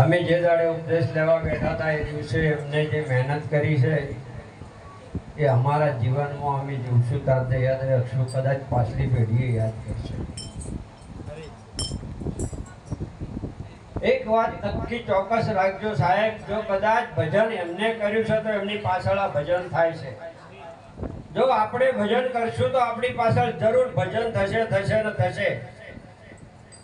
અમે જે દાડે ઉપદેશ લેવા બેઠા હતા એ દિવસે એમને જે મહેનત કરી છે, એ અમારા જીવનમાં અમે જીવશું ત્યારે યાદ રાખશું, કદાચ પાછલી પેઢીએ યાદ કરશે. એક વાત નક્કી ચોક્કસ રાખજો સાહેબ, જો કદાચ ભજન એમને કર્યું છે તો એમની પાછળ આ ભજન થાય છે. જો આપણે ભજન કરશું તો આપણી પાછળ જરૂર ભજન થશે થશે ને થશે.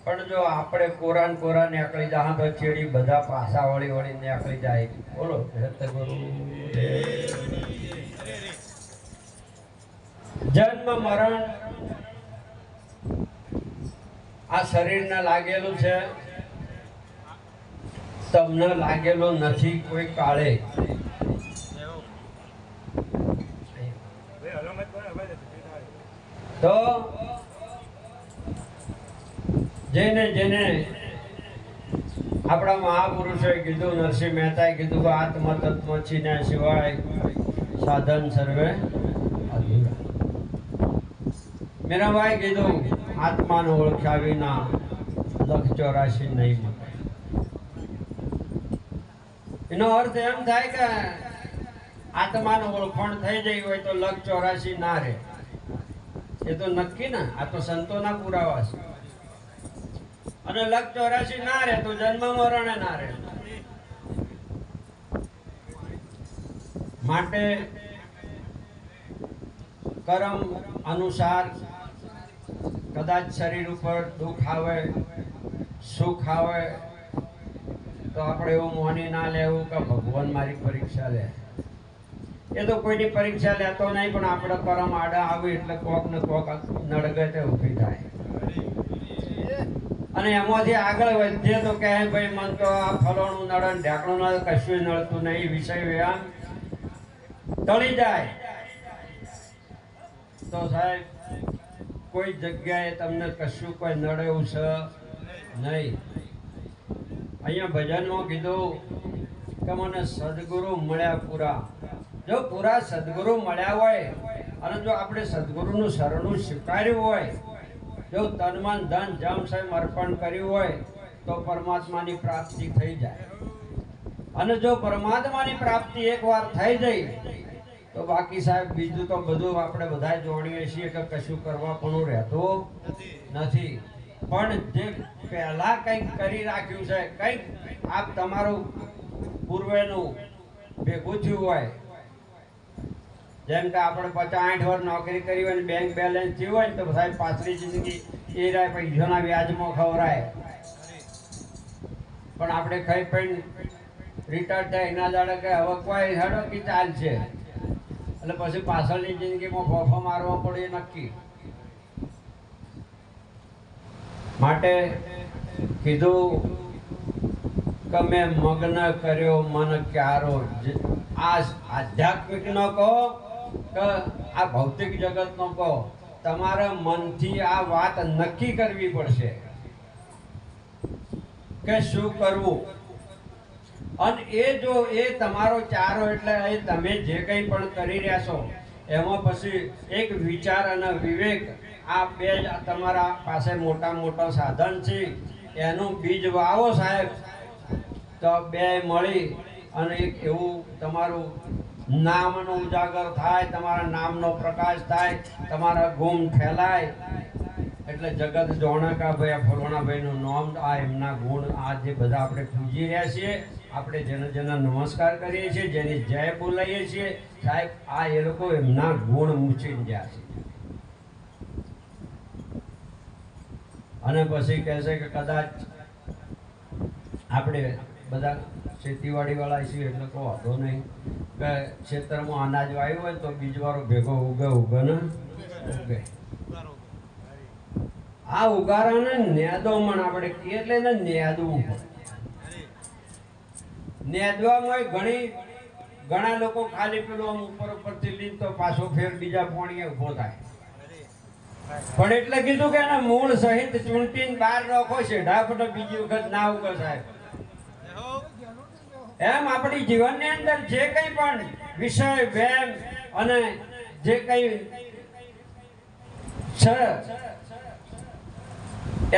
પણ જો આપણે કોરાન કોરા નીકળી જાય તો ચેડી બધા પાસા વળી વળી નીકળી જાય. બોલો. જન્મ, મરણ આ શરીરને લાગેલું છે. તમને લાગેલો નથી કોઈ કાળે. તો જેને જેને આપણા મહાપુરુષોએ કીધું, નરસિંહ મહેતાએ કીધું કે આત્મતત્વ છીને સિવાય સાધન સર્વે મીરાબાઈ કીધું, આત્માને ઓળખ્યા વિના લખ ચોરાશી નહીં એનો અર્થ એમ થાય કે આત્માનું ઓળખાણ થઈ જઈ હોય તો લખ ચોરાશી ના રહે. એ તો નક્કી ને, આ તો સંતોના પુરાવા છે. અને લગ ચોરાશી ના રહે, તો જન્મ મરણે ના રહે. માટે કર્મ અનુસાર કદાચ શરીર ઉપર દુઃખ આવે, સુખ આવે, તો આપણે એવું મોની ના લેવું કે ભગવાન મારી પરીક્ષા લે. એ તો કોઈની પરીક્ષા લેતો નહીં, પણ આપણે કરમ આડા આવે એટલે કોક ને કોક નડગતે ઊભી થાય. અને એમાંથી આગળ વધીએ તો કહે ભાઈ, મન તો આ ફલોણું નળ ઢાંકણું નડે કશું નડતું નહીં, વિષય વ્યાયામ ટળી જાય. તો સાહેબ, કોઈ જગ્યાએ તમને કશું કોઈ નડે એવું છે નહીં? અહીંયા ભજનમાં કીધું કે મને સદગુરુ મળ્યા પૂરા. જો પૂરા સદગુરુ મળ્યા હોય અને જો આપણે સદગુરુનું શરણું સ્વીકાર્યું હોય જો તન મન ધન જમ સમ અર્પણ કર્યું હોય, તો પરમાત્માની પ્રાપ્તિ થઈ જાય. અને જો પરમાત્માની પ્રાપ્તિ એકવાર થઈ જાય તો બાકી સાહેબ બીજું તો બધું આપણે બધા જોડીએ છીએ કે કશું કરવા પણ રહેતું નથી. પણ જે પહેલા કંઈક કરી રાખ્યું છે, કંઈક આપ તમારું પૂર્વેનું ભેગું થયું હોય જેમ કે આપણે પચાસ આઠ વર્ષ નોકરી કરી હોય ને બેંક બેલેન્સ થયું હોય ને તો સાહેબ પાછલી જિંદગી એ રાય પૈસાના વ્યાજમાં ખવરાય પણ આપણે કઈ પણ રિટાયર થાય એના દાડે કે હવે કોઈ હેડો કે ચાલશે? એટલે પછી પાછળની જિંદગીમાં ફોફો મારવા પડે નક્કી. માટે કીધું કે મેં મગ્ન કર્યો મન ક્યારો જ- આ આધ્યાત્મિક નો કહો કે આ ભૌતિક જગતનો કહો, તમારા મનથી આ વાત નક્કી કરવી પડશે કે શું કરવું? અને એ જો એ તમારો ચારો એટલે એ તમે જે કંઈ પણ કરી રહ્યા છો, એમાં પછી એક વિચાર અને વિવેક આ બે તમારા પાસે મોટા મોટા સાધન છે, એનું બીજ વાવો સાહેબ. તો બે મળી અને એક એવું તમારું નામનો ઉજાગર થાય, તમારા નામનો પ્રકાશ થાય, તમારા ગુમ ફેલાય. એટલે જગત જોણકા ભાઈ આ ફલવાણાભાઈનું નામ, આ એમના ગુણ આ જે બધા આપણે પૂજી રહ્યા છીએ. આપણે જેને જેના નમસ્કાર કરીએ છીએ, જેની જય બોલાવીએ છીએ, સાહેબ, આ એ લોકો એમના ગુણ મૂચીને ગયા છે. અને પછી કહેશે કે કદાચ આપણે બધા ખેતીવાડી વાળા છીએ એટલે કોઈ વાંધો નહીં. કે ખેતરમાં અનાજ વાવ્યું હોય તો બીજવારો ભેગો ઉગે ઉગે ને ઉગે. આ ઉગારાને નેદોમણ આપણે કહીએ એટલે એને નેદવું નેદવામાં ઘણી, ઘણા લોકો ખાલી પેલું આમ ઉપર ઉપરથી લીધ તો પાછો ફેર બીજા પોણીએ ઊભો થાય. પણ એટલે કીધું કે એના મૂળ સહિત ચૂંટીને બહાર રાખો છે ડાફટો બીજી વખત ના ઉગે સાહેબ. એમ આપણી જીવનની અંદર જે કંઈ પણ વિષય વેમ અને જે કંઈ છે,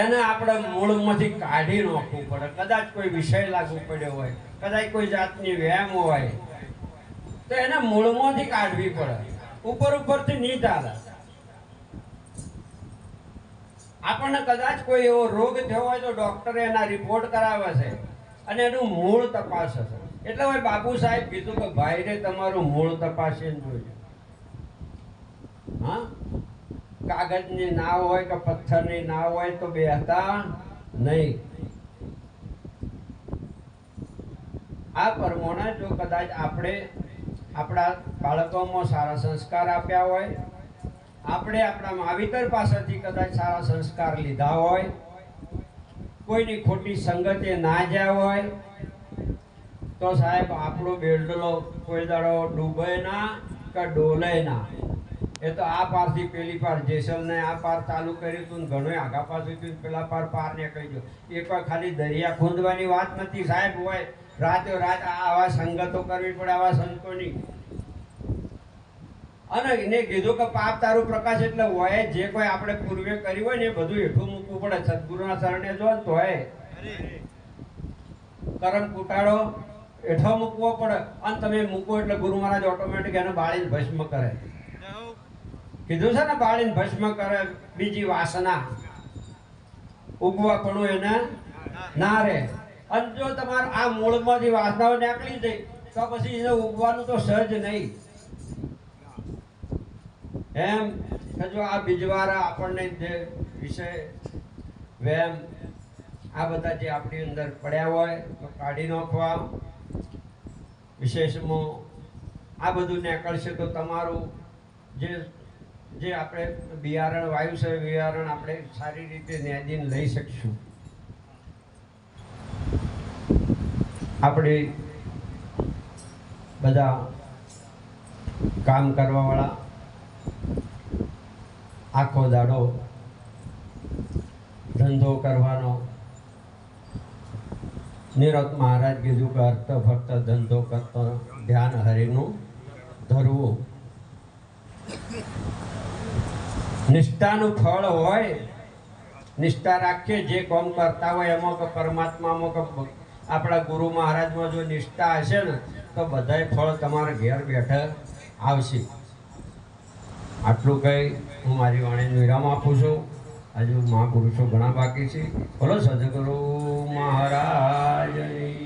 એને આપણે મૂળમાંથી કાઢી નાખવું પડે. કદાચ કોઈ વિષય લાગુ પડ્યો હોય, કદાચ કોઈ જાતની વ્યાયામ હોય, તો એને મૂળમાંથી કાઢવી પડે. ઉપર ઉપરથી નહીં ચાલે આપણને કદાચ કોઈ એવો રોગ થયો હોય તો ડોક્ટરે એના રિપોર્ટ કરાવે છે. અને એનું મૂળ તપાસ હશે. એટલે હવે બાબુ સાહેબ કીધું કે ભાઈ રે, તમારું મૂળ તપાસીને જોજો હા? કાગળની ના હોય કે પથ્થરની ના હોય તો બેહતા નહીં. આ પ્રમાણે જો કદાચ આપણે આપણા બાળકોમાં સારા સંસ્કાર આપ્યા હોય, આપણે આપણા માવિતર પાસેથી કદાચ સારા સંસ્કાર લીધા હોય કોઈની ખોટી સંગતે ના જ્યાં હોય, તો સાહેબ આપણો બેલડલો કોઈ દાડો ડૂબે ના કે ડોલે ના. એ તો આ પારથી પેલી પાર જેસલને આ પાર ચાલુ કર્યું હતું ઘણું આગા પાછું ને પેલા પાર પાર કહી દો. એ કોઈ ખાલી દરિયા ખૂંદવાની વાત નથી સાહેબ હોય. રાતે રાત આવા સંગતો કરવી પડે આવા સંતોની. અને કીધું કે પાપ તારું પ્રકાશ એટલે હોય, જે કોઈ આપણે પૂર્વે કર્યું હોય ને એ બધું હેઠું મૂકવું પડે. સદગુરુના શરણે જો હોય કરમ કુટાડો એઠો મૂકવો પડે. અને તમે મૂકો એટલે ગુરુ મહારાજ ઓટોમેટિક એને બાળીને ભસ્મ કરે. કીધું છે ને બાળીને ભસ્મ કરે બીજી વાસના. ઉગવા પણ એને ના રહે. અને જો તમારે આ મૂળમાંથી વાસનાઓ નીકળી જાય, તો પછી એને ઉગવાનું તો સહજ નહીં. એમ જો આ બીજવારા આપણને જે વિષય વેમ આ બધા જે આપણી અંદર પડ્યા હોય તો કાઢી નાખવા. વિશેષમાં આ બધું નીકળશે તો તમારું જે જે આપણે બિયારણ, વાયુ છે બિયારણ આપણે સારી રીતે ન્યાદીને લઈ શકશું. આપણે બધા કામ કરવાવાળા આખો દાડો ધંધો કરવાનો. નિરત મહારાજ કીધું કે અર્થ ફક્ત ધંધો કરતો ધ્યાન હરિનું ધરવું. નિષ્ઠાનું ફળ હોય, નિષ્ઠા રાખીએ, જે કોમ કરતા હોય, એમાં કે પરમાત્મામાં આપણા ગુરુ મહારાજમાં જો નિષ્ઠા હશે ને, તો બધાય ફળ તમારા ઘેર બેઠા આવશે. આટલું કહી હું મારી વાણીને વિરામ આપું છું. હજુ મહાપુરુષો ઘણા બાકી છે. બોલો સદગુરુ મહારાજની